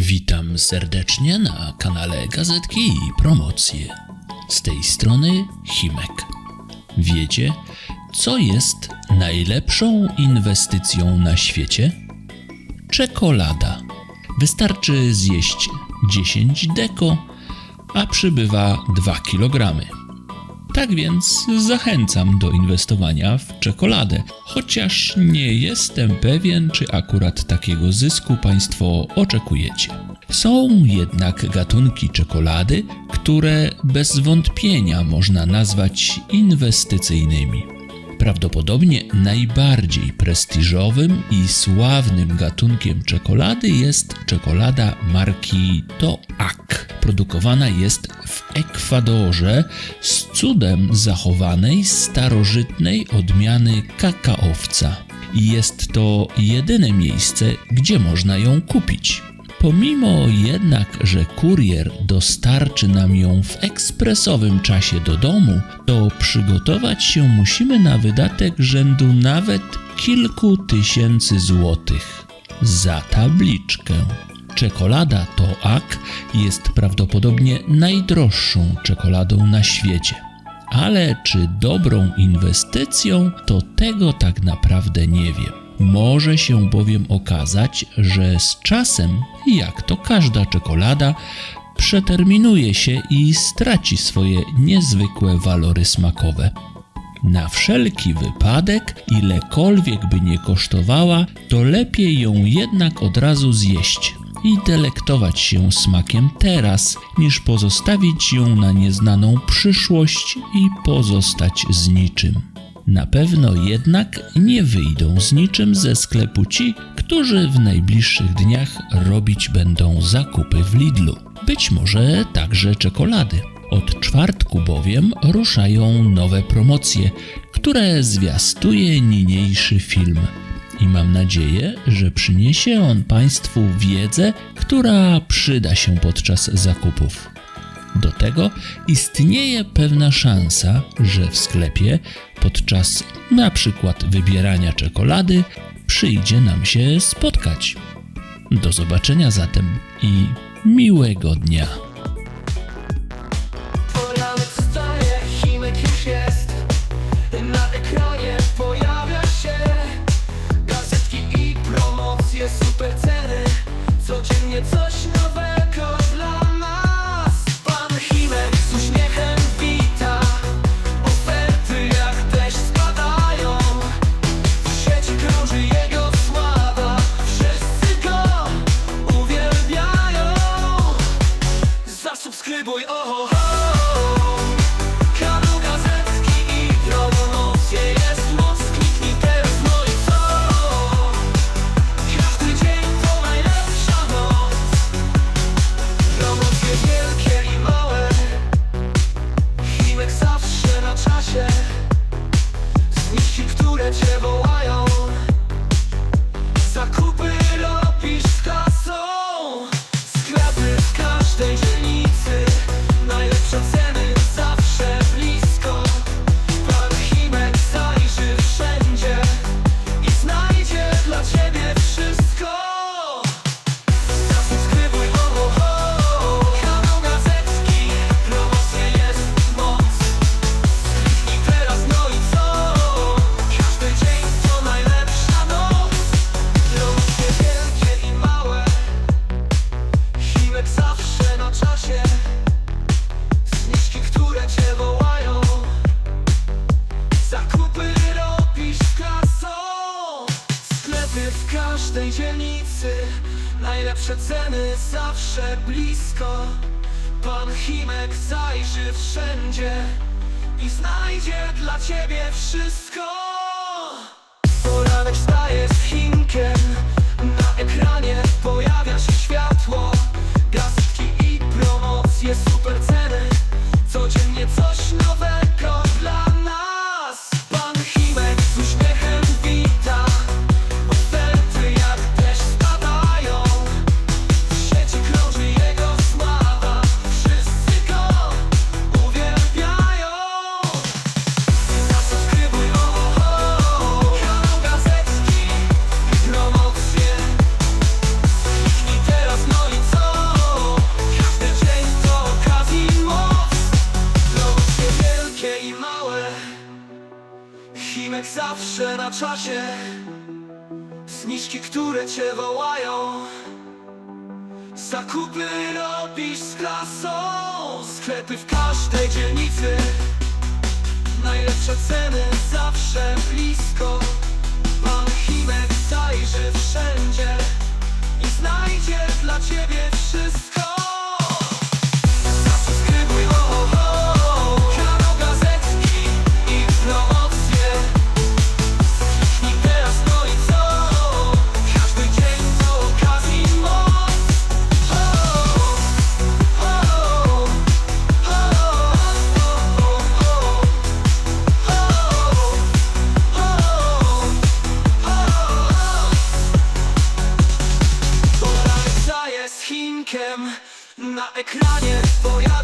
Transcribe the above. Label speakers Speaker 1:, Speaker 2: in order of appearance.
Speaker 1: Witam serdecznie na kanale Gazetki i Promocje. Z tej strony Himek. Wiecie, co jest najlepszą inwestycją na świecie? Czekolada. Wystarczy zjeść 10 deko, a przybywa 2 kg. Tak więc zachęcam do inwestowania w czekoladę, chociaż nie jestem pewien, czy akurat takiego zysku Państwo oczekujecie. Są jednak gatunki czekolady, które bez wątpienia można nazwać inwestycyjnymi. Prawdopodobnie najbardziej prestiżowym i sławnym gatunkiem czekolady jest czekolada marki Toak. Produkowana jest w Ekwadorze z cudem zachowanej starożytnej odmiany kakaowca. I jest to jedyne miejsce, gdzie można ją kupić. Pomimo jednak, że kurier dostarczy nam ją w ekspresowym czasie do domu, to przygotować się musimy na wydatek rzędu nawet kilku tysięcy złotych za tabliczkę. Czekolada Toak jest prawdopodobnie najdroższą czekoladą na świecie. Ale czy dobrą inwestycją, to tego tak naprawdę nie wiem. Może się bowiem okazać, że z czasem, jak to każda czekolada, przeterminuje się i straci swoje niezwykłe walory smakowe. Na wszelki wypadek, ilekolwiek by nie kosztowała, to lepiej ją jednak od razu zjeść i delektować się smakiem teraz, niż pozostawić ją na nieznaną przyszłość i pozostać z niczym. Na pewno jednak nie wyjdą z niczym ze sklepu ci, którzy w najbliższych dniach robić będą zakupy w Lidlu. Być może także czekolady. Od czwartku bowiem ruszają nowe promocje, które zwiastuje niniejszy film. I mam nadzieję, że przyniesie on Państwu wiedzę, która przyda się podczas zakupów. Do tego istnieje pewna szansa, że w sklepie podczas na przykład wybierania czekolady przyjdzie nam się spotkać. Do zobaczenia zatem i miłego dnia.
Speaker 2: Ceny zawsze blisko. Pan Himek zajrzy wszędzie I znajdzie dla ciebie wszystko. Poranek wstaje z Chinkiem. Na ekranie pojawia się światło. Gazetki i promocje, super ceny zawsze na czasie. Zniżki, które cię wołają. Zakupy robisz z klasą. Sklepy w każdej dzielnicy. Najlepsze ceny zawsze blisko. Pan Chimek zajrzy wszędzie I znajdzie dla ciebie ekranie, bo ja